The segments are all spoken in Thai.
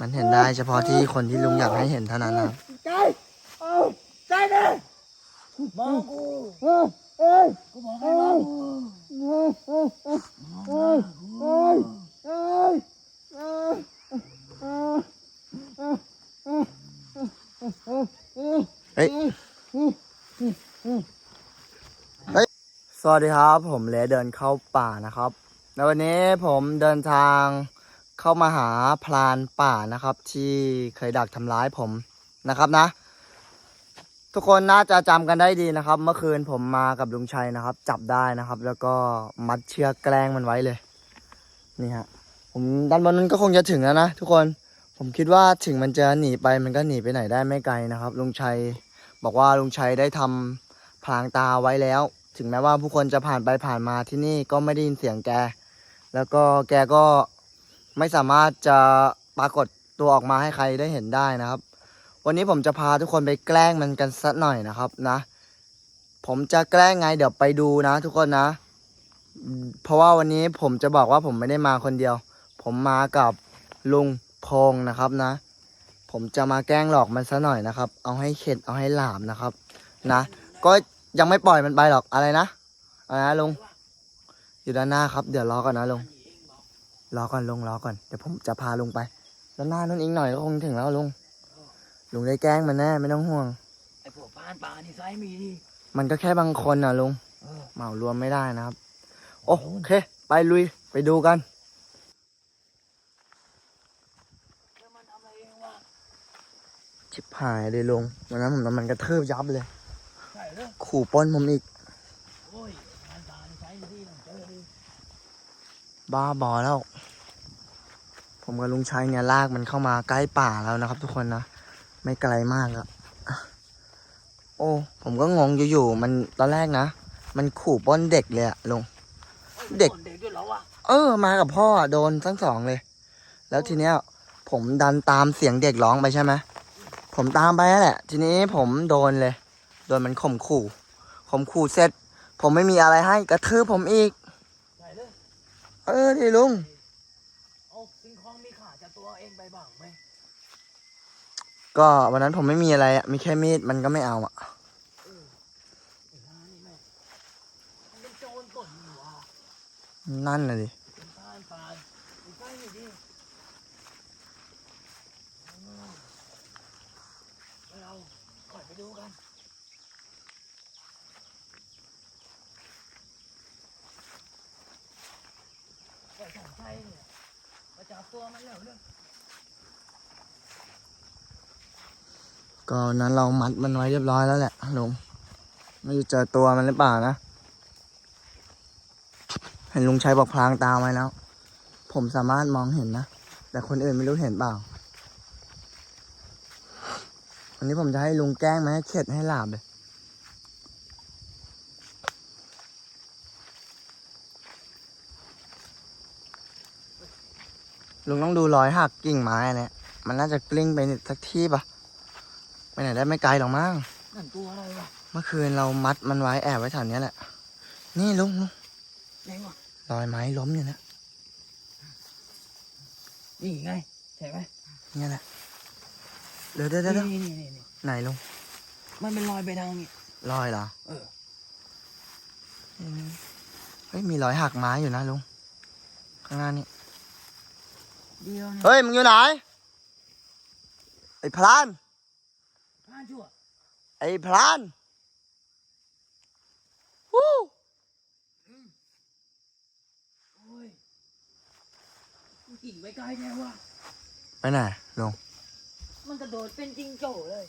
มันเห็นได้เฉพาะที่คนที่ลุงอยากให้เห็นเท่านั้นนะครับใจเอาใจเลยมองกูเอ้ยเอ้ยกูบอกให้มองกูเอ้ยเอ้ยเอ้ยเอ้ยเอ้ยเอ้ยเฮ้ยสวัสดีครับ ผมเลเดินเข้าป่านะครับในวันนี้ผมเดินทาง เข้ามาหาพรานป่านะครับ ที่เคยดักทำร้ายผมนะครับนะ ทุกคนน่าจะจำกันได้ดีนะครับ เมื่อคืนผมมากับลุงชัยนะครับ จับได้นะครับ แล้วก็มัดเชือกแกล้งมันไว้เลย นี่ฮะผมด้านบนนั้นก็คงจะถึงแล้วนะทุกคนผมคิดว่าถึงมันจะหนีไปมันก็หนีไปไหนได้ไม่ไกลนะครับลุงชัยบอกว่าลุงชัยได้ทำพรางตาไว้แล้ว ถึงแม้ว่าผู้คนจะผ่านไปผ่านมาที่นี่ก็ไม่ได้ยินเสียงแก แล้วก็แกก็ ไม่สามารถจะปรากฏตัวออกมาให้ใครได้เห็นได้นะครับ วันนี้ผมจะพาทุกคนไปแกล้งมันกันสักหน่อยนะครับนะ ผมจะแกล้งไงเดี๋ยวไปดูนะ ทุกคนนะ เพราะว่าวันนี้ผมจะบอกว่าผมไม่ได้มาคนเดียว ผมมากับลุงพงนะครับนะ ผมจะมาแกล้งหลอกมันซะหน่อยนะครับ เอาให้เข็ดเอาให้หลามนะครับ นะ ก็ยังไม่ปล่อยมันไปหรอกอะไรนะอะไรนะลุงอยู่ด้านหน้าครับ เดี๋ยวรอก่อนนะลุง รอก่อนลุงรอก่อนเดี๋ยวผมจะพาลุงไปด้านหน้านั่นอีกหน่อยก็คงถึงแล้วลุงลุงได้แกล้งมันแน่ไม่ต้องห่วง ไอ้พวกพานป่านี่ไซมีดีมันก็แค่บางคนนะลุงเออ เหมารวมไม่ได้นะครับ โอเค ไปลุยไปดูกัน แล้วมันทำอะไรเองวะชิบหายเลยลุงวันนั้นผมโดนมันกระทืบยับเลย ใช่เหรอขู่ปล้นผมอีก โอ้ยพานป่านี่ไซมีดีต้องเจอดิ บ้าบอแล้ว ผมกับลุงชัยเนี่ยลากมันเข้ามาใกล้ป่าแล้วนะครับ ทุกคนนะ ไม่ไกลมากแล้วโอ้ ผมก็งงอยู่ๆมันตอนแรกนะ มันขู่ปล้นเด็กเลยอะลุง เด็กคนเด็กด้วยเหรอวะเออ มากับพ่อโดนทั้งสองเลย แล้วทีเนี้ย ผมดันตามเสียงเด็กร้องไปใช่ไหมผมตามไปนั่นแหละ ทีนี้ผมโดนเลย โดนมันข่มขู่ ข่มขู่เสร็จ ผมไม่มีอะไรให้กระทืบผมอีกใช่เลย เออที่ลุงเอาสิ่งของมีค่าจากตัวเองไปบ้างไหมก็วันนั้นผมไม่มีอะไรอะมีแค่มีดมันก็ไม่เอาอะเออไอ้ร้านนี่แม่งมันเป็นโจรก่อนนี่หวะนั่นน่ะดิเป็นพานป่านี่ไซมีดีเออไปเอาก่อนไปดูกัน ไอ้สองชัยเนี่ยมาจับตัวมันแล้วเรื่องก็วันนั้นเรามัดมันไว้เรียบร้อยแล้วแหละลุงไม่รู้เจอตัวมันหรือเปล่านะเห็นลุงชัยบอกพลางตาไว้แล้ว ผมสามารถมองเห็นนะ แต่คนอื่นไม่รู้เห็นเปล่า วันนี้ผมจะให้ลุงแกล้งไหมให้เข็ดให้หลาบเลย ลุงต้องดูรอยหักกิ่งไม้เนี่ยมันน่าจะกลิ้งไปสักที่ปะไปไหนได้ไม่ไกลหรอกมั้งนั่นตัวอะไรวะเมื่อคืนเรามัดมันไว้แอบไว้แถวเนี้ยแหละ นี่ลุงลุงไหนวะรอยไม้ล้มอยู่นะนี่ไงใช่ไหมเนี่ยแหละเดี๋ยวเดี๋ยวเดี๋ยวเดี๋ยวนี่นี่นี่นี่ไหนลุงมันเป็นรอยไปทางนี้รอยเหรอเอออืมเฮ้ยมีรอยหักไม้อยู่นะลุงข้างหน้านี่ เดียวเนี่ยเฮ้ยมึงอยู่ไหนไอ้พลานพานชั่วไอ้พลานวู้โอ้ยมันกิ่งไปไกลแน่วะไปไหนลุงมันกระโดดเป็นจิงโจ้เลย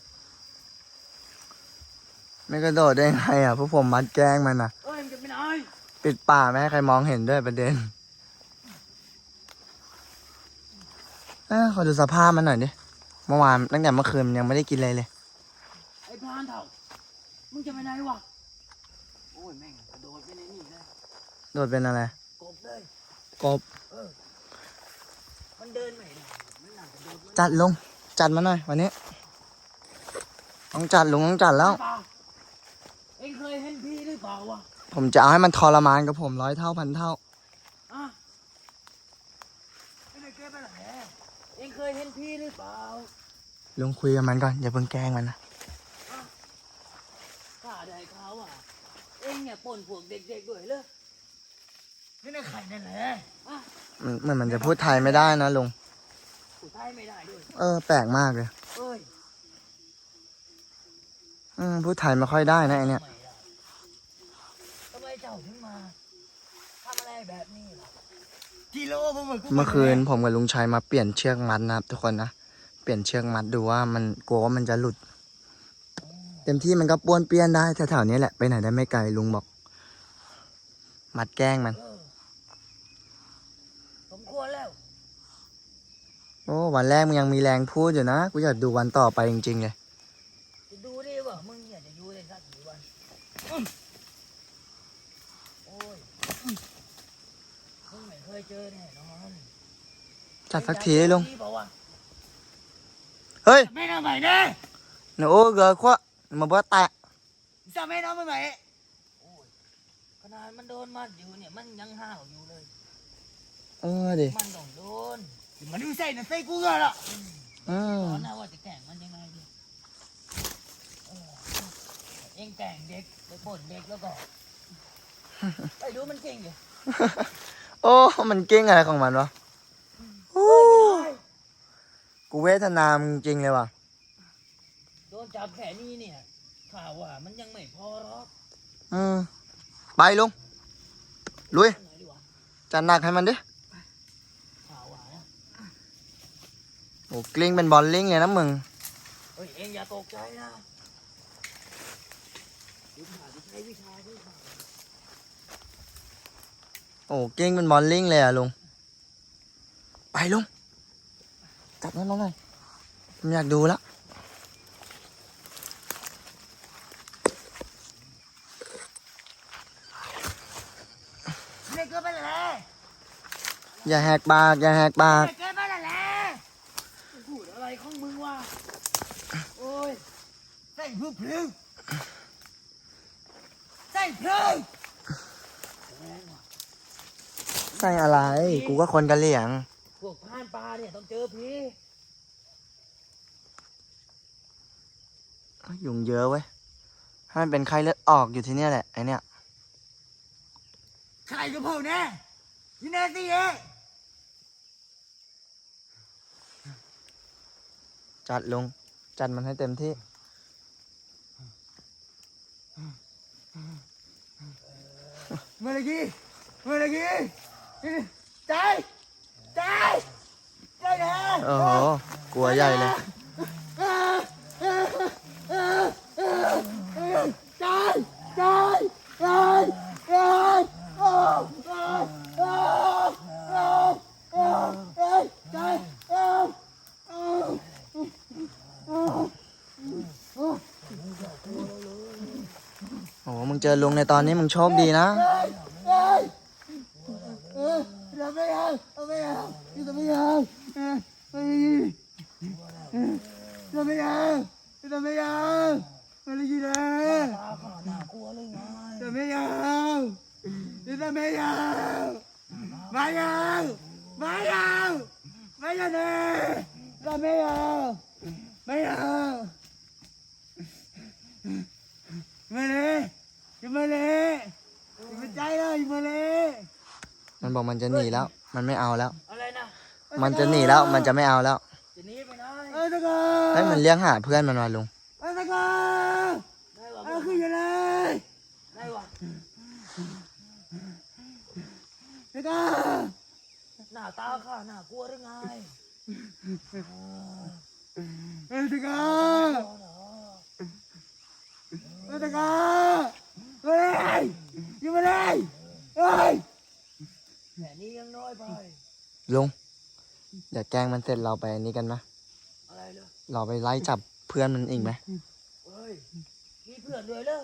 ไม่กระโดดได้ไงอะพวกผมมัดแกล้งมันอะเอ้ยมันจะไปไหนปิดป่าไม่ให้ใครมองเห็นด้วยประเด็นเอ้ย ขอดูสภาพมันหน่อยดิ เมื่อวานตั้งแต่เมื่อคืนมันยังไม่ได้กินอะไรเลย ไอ้พรานเถ่า มึงจะไปไหนวะ โอ้ยแม่งกระโดดไปในนี่เลยโดดเป็นอะไร กบเลย กบ เออ มันเดินไม่ได้มันนั่งกระโดดมันจัดลง จัดมาหน่อยวันนี้ ต้องจัดลุงต้องจัดแล้ว เปล่าเอ็งเคยเห็นพี่หรือเปล่าวะผมจะเอาให้มันทรมานกับผมร้อยเท่าพันเท่า อะไม่ได้เก็บไปไหนเอ็ง เค ยเห็นพี่หรือเปล่าลุงคุยกับมันก่อนอย่าเพิ่งแกล้งมันนะข้าได้ข่าวว่าเอ็งเนี่ยปล้นพวกเด็กๆด้วยเลยนี่น่ะใครนั่นแหละอะมันเหมือนมันจะพูดไทยไม่ได้นะลุงผู้ชายไม่ได้ด้วยเออ แปลกมากเลย เอ้ยอืมพูดไทยไม่ค่อยได้นะไอเนี่ย ไม่ได้ทำไมเจ้าถึงมาทำอะไรแบบนี้ล่ะกิโลผม เหมือนกูเมื่อคืนผมกับลุงชัยมาเปลี่ยนเชือกมัดนะครับ ทุกคนนะเปลี่ยนเชือกมัดดูว่ามันกลัวว่ามันจะหลุด เต็มที่มันก็ป้วนเปี้ยนได้แถวๆนี้แหละไปไหนได้ไม่ไกลลุงบอก มัดแกล้งมันเออสมควรแล้วโอ้วันแรกมึงยังมีแรงพูดอยู่นะกูอยากดูวันต่อไปจริงๆเลยจะดูดิว่ามึงเนี่ยจะอยู่ได้สักกี่วันอื้อโอ้ยอื้อมึงไม่ เคยเจอแน่นอนจัดสักทีลุงดีเปล่าวะเฮ้ยไม่น่าใหม่แน่หนูเกลือขวะมาเบิดแตะจะไม่น้องไม่ใหม่โอ้ยขนาดมันโดนมัดอยู่เนี่ยมันยังห้าวอยู่เลยเออดิมันต้องโดนมันดูใส่นะใส่กูก่อนละอืมตอนหน้าว่าจะแกล้งมันยังไงดีเออเองแกล้งเด็กไปปล้นเด็กแล้วก็ไปดูมันเก่งอยู่ โอ้ มันเก่งอะไรของมันวะโอ้กูเวทนามึงจริงเลยว่ะ โดนจับแค่นี้เนี่ยข่าวว่ามันยังไม่พอหรอกอืมไปลุง ลุยทำไงดีวะจัดหนักให้มันดิ ข่าวว่านะโอ้กลิ้งเป็นบอลลิงเลยนะมึง เฮ้ยเองอย่าตกใจนะดูข่าวที่ใช้วิชาด้วยข่าว โอ้กลิ้งเป็นบอลลิงเลยอะลุง ไปลุง จับมันมาหน่อยผมอยากดูแล้วเด็กเกินไปแล้วอย่าแหกปาก อย่าแหกปากเด็กเกินไปแล้วพูดอะไรของมึงวะ โอ้ยใส่พึ่งพึ่งใส่พึ่งแรงว่ะ ใส่อะไร กูก็คนกะเหลี่ยง พวกพรานปลาเนี่ยต้องเจอผียุงเยอะเว้ยให้มันเป็นไข้เลือดออกอยู่ที่เนี่ยแหละไอเนี่ย ใครจะพูดแน่ยี่แน่สิเอ๊ะจัดลุง จัดมันให้เต็มที่ เมื่อกี้ เมื่อกี้ ใจ ใจ ใจแน่โอ้โหกลัวใหญ่เลย ใจ ใจ ใจใจโอ้โอ้โอ้โอ้โอ้ใจโอ้โอ้โอ้โหมึงเจอลุงในตอนนี้มึงโชคดีนะ เฮ้ยเฮ้ยเออเรา ไม่เอาเราไม่เอาเราไม่เอาเออเฮ้ยเราไม่เอาเราไม่เอาอะไรกี่นะไม่เอาเราไม่เอาไม่เอาไม่เอาไม่เอาเนี่ยเราไม่เอาไม่เอามาเลยอย่ามาเลยอย่ามาใจเลยอย่ามาเลยมันบอกมันจะหนีแล้ว มันไม่เอาแล้ว อะไรนะมันจะหนีแล้ว มันจะไม่เอาแล้วจะหนีไปไหนเอ้ยตะกาเฮ้ยมันเลี้ยงหาเพื่อนมันมาลุงเอ้ยตะกาได้วะเอ้ยขึ้นอยู่ไหนได้วะตะกาหน้าตาข้าหน้ากลัวหรือไงเอ้ยตะกาเอ้ยตะกาเฮ้ยอยู่มาเลยเฮ้ยแค่นี้ ยังน้อยไป ลุง เดี๋ยวแกล้งมันเสร็จเราไปอันนี้กันไหมอะไรเหรอเราไปไล่จับเพื่อนมันอีกไหมเฮ้ย มีเพื่อนด้วยเหรอ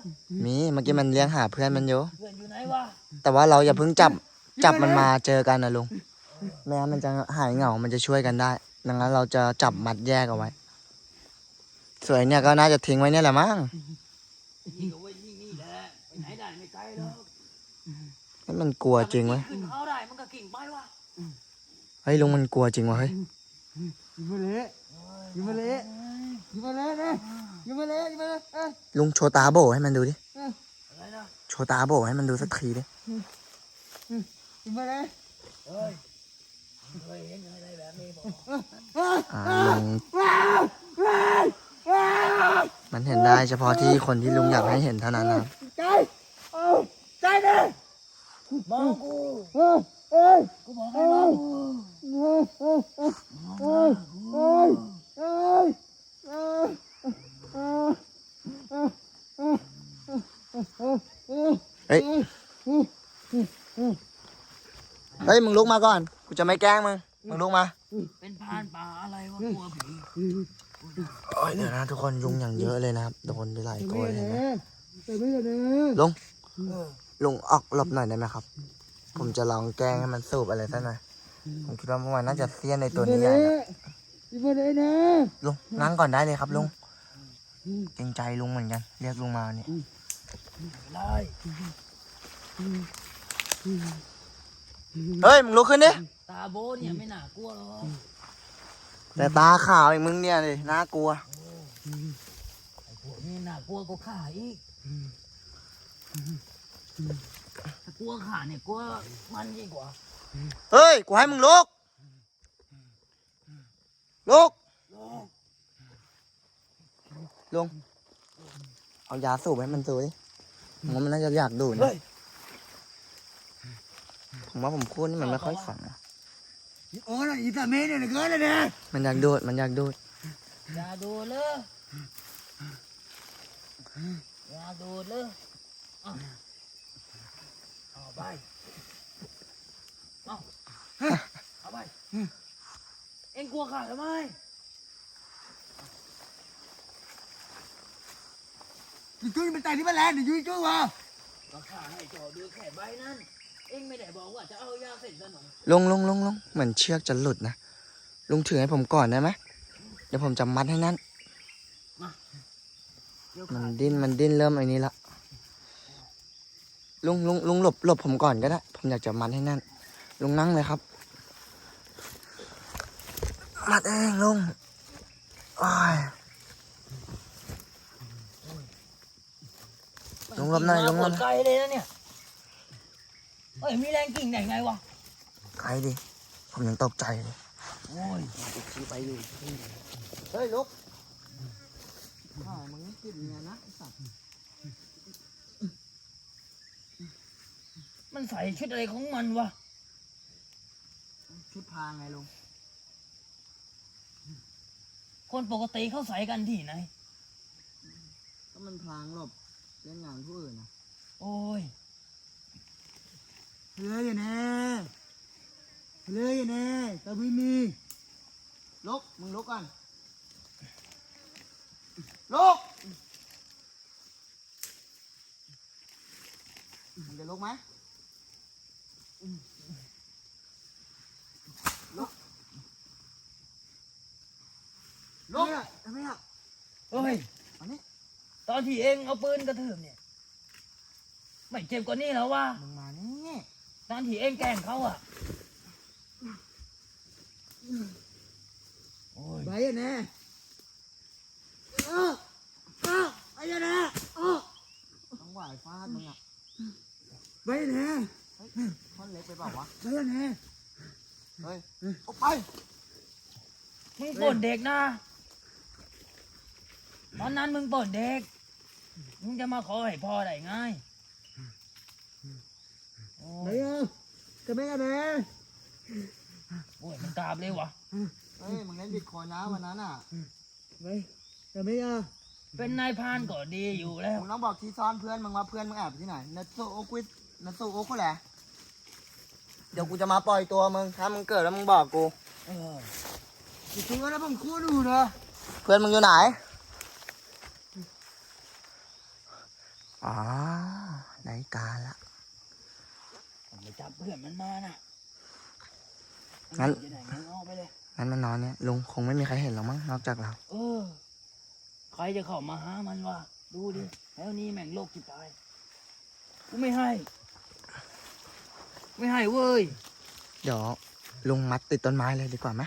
มีเมื่อกี้มันเลี้ยงหาเพื่อนมันอยู่เพื่อนอยู่ไหนวะแต่ว่าเราอย่าเพิ่งจับจับมันมาเจอกันนะลุงไม่งั้นมันจะหายเหงา มันจะช่วยกันได้ดังนั้นเราจะจับมัดแยกเอาไว้ สวนไอ้เนี่ยก็น่าจะทิ้งไว้เนี่ยแหละมั้งนี่ก็ไว้ที่นี่แหละไปไหนได้ไม่ไกลหรอก ให้มันกลัวจริงเว้ยขึ้นเขาได้มันก็กิ่งไปวะเฮ้ยลุงมันกลัวจริงวะเฮ้ยยิงมาเลยยิงมาเลยยิงมาเลยนะยิงมาเลยยิงมาเลยเอ้ยลุงโชว์ตาโบให้มันดูดิเอ้ยอะไรนะโชว์ตาโบให้มันดูสักทีดิยิงมาเลยเฮ้ยเคยเห็นอะไรแบบนี้บอกเอ้ยอ่าลุงว้าวว้าวว้าวมันเห็นได้เฉพาะที่คนที่ลุงอยากให้เห็นเท่านั้นนะครับใจเอาใจดิ มองกูเอ้ยเอ้ยกูบอกให้มองกูเอ้ยเอ้ยเอ้ยเอ้ยเอ้ยเอ้ยเอ้ยเอ้ยเอ้ยเอ้ยเฮ้ยเฮ้ยมึงลุกมาก่อน กูจะไม่แกล้งมึง มึงลุกมา เป็นพรานป่าอะไรวะกลัวผีโอ้ยเดี๋ยวนะทุกคนยุงอย่างเยอะเลยนะครับโดนไปหลายแต่ตัไม่วเลยนะนะแต่ไม่นะลุง ลุงออกหลบหน่อยได้ไหมครับ ผมจะลองแกล้งให้มันสูบอะไรสักหน่อยผมคิดว่าเมื่อวานน่าจะเสี้ยนในตัวนี้ใหญ่นะยิงมาเลยนะลุงนั่งก่อนได้เลยครับลุงเกรงใจลุงเหมือนกันเรียกลุงมาเนี่ยไรเฮ้ยมึงลุกขึ้นดิตาโบเนี่ยไม่น่ากลัวหรอกแต่ตาขาวอีกมึงเนี่ยเลยน่ากลัวไอ้พวกนี้น่ากลัวก็ข่าอีก ถ้ากลัวข่าเนี่ยกลัวมันยิ่งกว่า เฮ้ย กูให้มึงลุก ลุก ลุง เอายาสูบให้มันสูบดิผมว่ามันน่าจะอยากดูดนะเฮ้ยผมว่าผมพูดนี่มันไม่ค่อยฝังนะโอ้ยอีตาเมย์เนี่ยเกินเลยนะมันอยากดูด มันอยากดูด อย่าดูเลยอย่าดูเลย เอาเอาไปเอาเอาไป เอ็งกลัวข่าทำไมยูจูมันตายที่บ้านแล้วยูจูวะก็ข่าให้จอดูแค่ใบนั้น เอ็งไม่ได้บอกว่าจะเอายาเสร็จสนองลุงลุงลุงลุงเหมือนเชือกจะหลุดนะ ลุงถือให้ผมก่อนได้ไหมเดี๋ยวผมจะมัดให้นั่นเดี๋ยวมันข่าดิ้น มันดิ้นเริ่มไอ้นี้ละ ลุงลุงลุงหลบหลบผมก่อนก็ได้ ผมอยากจะมัดให้นั่น ลุงนั่งเลยครับ มัดเองลุงโอ้ยลงรอบหน้าลงรอบหน้าไกลเลยนะเนี่ยเฮ้ยมีแรงกิ่งได้ไงวะใครดิ ผมยังตกใจเลยโอ้ยจะขี่ไปอยู่เฮ้ยลุกอ่ามึงกินเงี้ยนะไอ้สัตว์ มันใส่ชุดอะไรของมันวะ ชุดพรางไงลุง คนปกติเขาใส่กันที่ไหน ก็มันพรางหลบเล่นงานผู้อื่นนะโอ้ยเลยนะเลยนะตาวิมีลุกมึงลุกก่อนลุกมึงจะลุกไหม ลุกลุกทำไมอะเฮ้ยอันนี้ตอนที่เองเอาปืนกระทืบเนี่ย ไม่เจ็บกว่านี้แล้ววะมึงมานี่ตอนที่เองแกล้งเขาอะโอ้ยไปอะนะเออเออไปอะนะเออต้องไหวฟาดมึงอะไปอะนะ ท่อนเล็กไปเปล่าวะไปอะนะเฮ้ยออกไป มึงปล้นเด็กนะ ตอนนั้นมึงปล้นเด็ก มึงจะมาขอให้พ่อได้ไงโอ้ไปยอะจะไปอะนะโอ้ยมันกราบเลยวะเฮ้ย มึงเล่นบิดคอยนะวันนั้นอะไปจะไปอะเป็นนายพรานก็ดีอยู่แล้ว มึงต้องบอกที่ซ่อนเพื่อน มึงว่าเพื่อนมึงแอบที่ไหนนัตโซโอควิดนัตโซโอคุแหละ เดี๋ยวกูจะมาปล่อยตัวมึง ถ้ามึงเกิดแล้วมึงบอกกู เออยูจูนะผมคู่ดูนะเพื่อนมึงอยู่ไหนอ๋อได้การละผมไปจับเพื่อนมันมาน่ะงั้นจะไหนงั้นออกไปเลย งั้นมันนอนเนี่ยลุงคงไม่มีใครเห็นหรอกมั้งนอกจากเรา เออ ใครจะเข้ามาหามันวะ ดูดิ แล้วนี่แม่งโลกที่ตาย กูไม่ให้ ไม่ให้เว้ย เดี๋ยวลุงมัดติดต้นไม้เลยดีกว่าไหม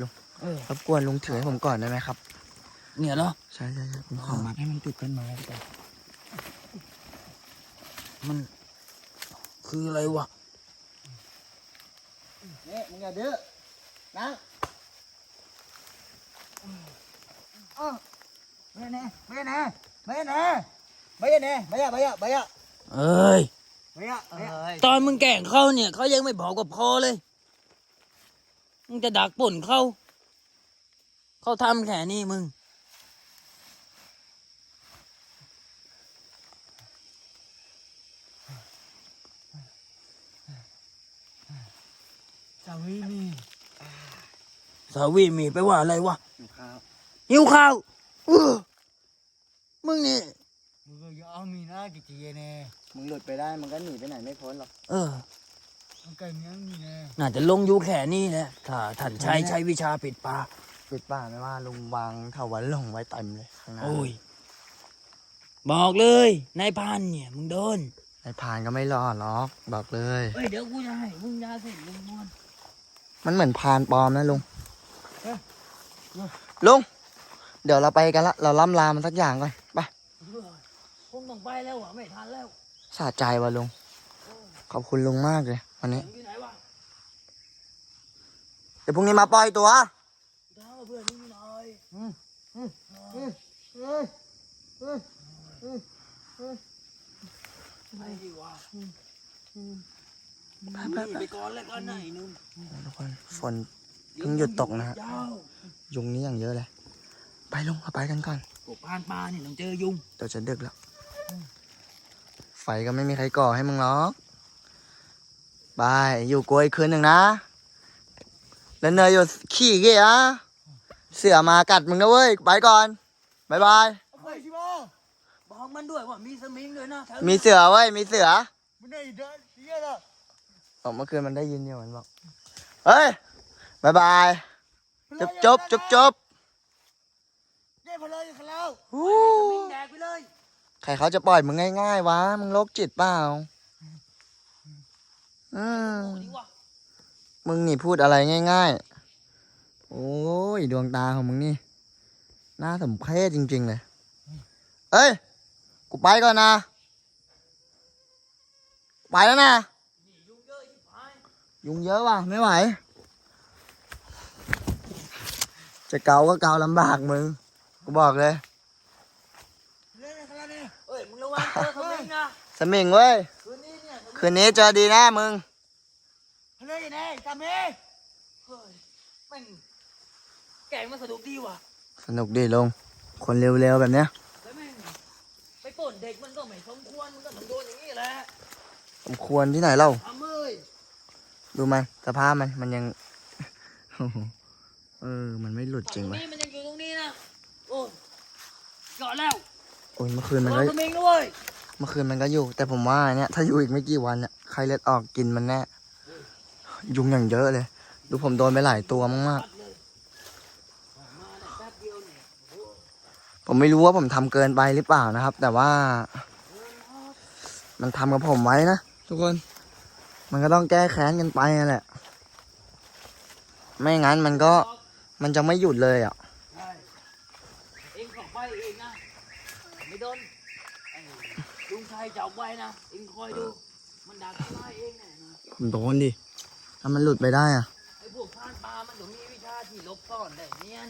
ลุงเออ รบกวนลุงถือให้ผมก่อนได้ไหมครับ เนี่ยเหรอ ใช่ใช่ใช่ผมขอมัดให้มันติดต้นไม้ก่อนมันคืออะไรวะนี่มึงอย่าดื้อนะอ้าวไม่แน่ไม่แน่ไม่แน่ไม่แน่ไม่อะไม่อะไม่อะเอ้ย ไม่อะไม่อะตอนมึงแกล้งเขาเนี่ยเขายังไม่บอกกับพอเลย มึงจะดักป่นเขาเขาทำแค่นี้มึง สามีนี่สาวีมีไปลว่าอะไรวะอยู่ข้าวหิวข้าวเออมึงนี่มึงก็อย่าเอามีนะกี่ทีแน่ มึงหลุดไปได้มันก็หนีไปไหนไม่พ้นหรอกเออมันไก่เนี้ยมีแน่น่าจะลงอยู่แค่นี้แหละถ้าท่านใช้ใช้วิชาปิดปากปิดป่าไม่ว่าลุงวางเถาวันหลงไว้เต็มเลยข้างหน้าโอ้ย บอกเลยนายพรานเนี่ยมึงโดนไอ้พานก็ไม่รอดหรอกบอกเลย เฮ้ยเดี๋ยวกูจะให้มึงยาเสร็จลุงนอนมันเหมือนพานปลอมนะลุงลุงเดี๋ยวเราไปกันละเราล่ำลามันสักอย่างก่อนไป คงต้องไปแล้วอะไม่ทันแล้ว สะใจว่ะลุง ขอบคุณลุงมากเลยวันนี้มึงอยู่ไหนวะเดี๋ยวพรุ่งนี้มาปล่อยตัวถามว่าเพื่อนมึงอยู่ไหนเฮ้ยเฮ้ยเฮ้ยเฮ้ยไปดีวะมึงไปก่อนแล้วกันนะไอ้หนุ่มทุกคนฝนเพิ่งหยุดตกนะฮะยาวยุงนี้อย่างเยอะเลย ไปลุงเราไปกันก่อนพวกพรานปลาเนี่ยต้องเจอยุงเดี๋ยวจะดึกแล้วไฟก็ไม่มีใครก่อให้มึงหรอกบายอยู่กลัวอีกคืนหนึ่งนะ แล้วเนยอยู่ขี้เกียจเสือมากัดมึงนะเว้ยไปก่อนบายบายเอาไปสิบ้าบอกมันด้วยว่ามีสมิงด้วยนะแถวมีเสือเว้ยมีเสือมันได้เดินเยอะละออกเมื่อคืนมันได้ยินอยู่มันบอกเฮ้ยบายบายจบจบจบจบได้พลอยกันแล้วฮู้สมิงแดกไปเลยใค รเขาจะปล่อยมึงง่ายๆวะ มึงโรคจิตเปล่า อืมโอ้ดีวะมึงนี่พูดอะไรง่าย ๆ โอ้ยดวงตาของมึงนี่ น่าสมเพชจริง ๆ เลย เอ้ย กูไปก่อนนะ ไปแล้วนะนี่ยุงเยอะที่พายยุงเยอะว่ะ ไม่ไหว จะเกาก็เกาลำบากมึง กูบอกเลย สมิงนะสมิงเว้ย คืนนี้เนี่ยสมิงคืนนี้เจอดีแน่มึงพลอยยังไงตามเมย์เฮ้ยแม่งแกล้งมันสนุกดีว่ะ สนุกดีลง คนเร็วๆแบบเนี้ยแต่แม่งไปปล้นเด็กมันก็ไม่สมควร มันก็ต้องโดนอย่างนี้แหละสมควรที่ไหนเล่าทำเอ้ยดูมันสภาพมันมันยังเออ มันไม่หลุดจริงตรวะนี้มันยังอยู่ตรงนี้นะ โอ้ยเกาะแล้ว โอ้ยเมื่อคืนมันโดก็นสมิงด้วยเมื่อคืนมันก็อยู่ แต่ผมว่าเนี่ยถ้าอยู่อีกไม่กี่วันเนี่ยใครเลือดออกกินมันแน่ยุงอย่างเยอะเลย ดูผมโดนไปหลายตัวมากปัดเลยออกมาเนี่ยแป๊บเดียวเนี่ยโอ้โหๆผมไม่รู้ว่าผมทำเกินไปหรือเปล่านะครับ แต่ว่า มันทำกับผมไว้นะทุกคน มันก็ต้องแก้แค้นกันไปนั่นแหละ ไม่งั้นมันก็มันจะไม่หยุดเลยอะ ใช่เองขอไปเองนะ ไม่โดนไอ้ลุงชาย จับไว้นะเองคอยดู มันดักทำลายเองแน่นะผมโดนดิ ถ้ามันหลุดไปได้อะ ไอ้พวกพรานปลามันต้องมีวิชาที่หลบซ่อนได้เนียน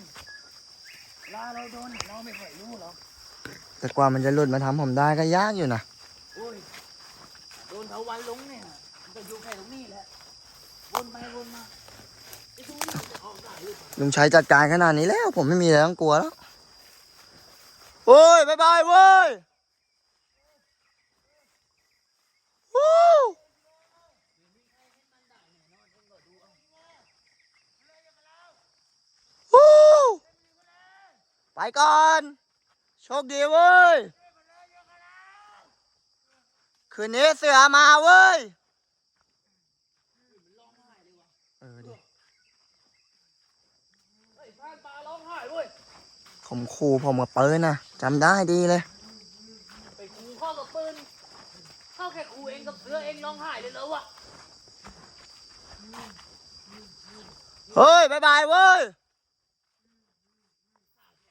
เวลาเราโดนเราไม่ค่อยรู้หรอกแต่กว่ามันจะหลุดมาทำผมได้ก็ยากอยู่นะ โอ้ยโดนเถาวันลงเนี่ยมันก็อยู่แค่ตรงนี้แหละวนไปวนมาไอ้ตรงนี้มันจะออกได้หรือเปล่าลุงชัยจัดการขนาดนี้แล้ว ผมไม่มีอะไรต้องกลัวแล้ว โอ้ยบายบายเว้ยวู้วู้ ไปก่อน โชคดีเว้ย คืนนี้เสือมาเว้ย เออดิไอ้พรานปลาร้องไห้เว้ยผมขู่ผมกับปืนนะจำได้ดีเลย ข้าแค่ครูเองกับเสือเองร้องไห้เลยเหรอวะเฮ้ยบายบายเว้ย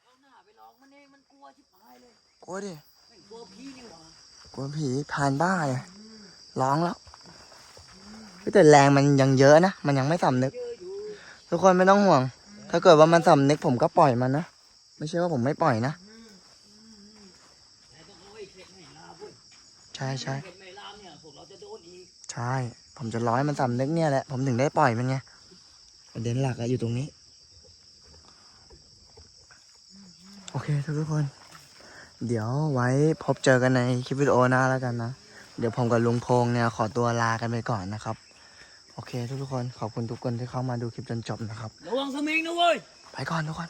อาหน้องกลัวยดิกลัวพี่นี่หว่ากลัวผีผ่านบ้าเลยร้องแล้วแต่แรงมันยังเยอะนะมันยังไม่สำนึกทุกคนไม่ต้องห่วง ถ้าเกิดว่ามันสำนึกผมก็ปล่อยมันนะไม่ใช่ว่าผมไม่ปล่อยนะใช่ใช่ ใช่ ผมจะร้อยมันสำนึกเนี่ยแหละ ผมถึงได้ปล่อยมันไง ประเด็นหลักอะอยู่ตรงนี้ โอเคทุกทุกคน เดี๋ยวไว้พบเจอกันในคลิปวิดีโอหน้าแล้วกันนะ เดี๋ยวผมกับลุงพงษ์เนี่ยขอตัวลากันไปก่อนนะครับ โอเคทุกทุกคน ขอบคุณทุกคนที่เข้ามาดูคลิปจนจบนะครับ ระวังสมิงนะเว้ย ไปก่อนทุกคน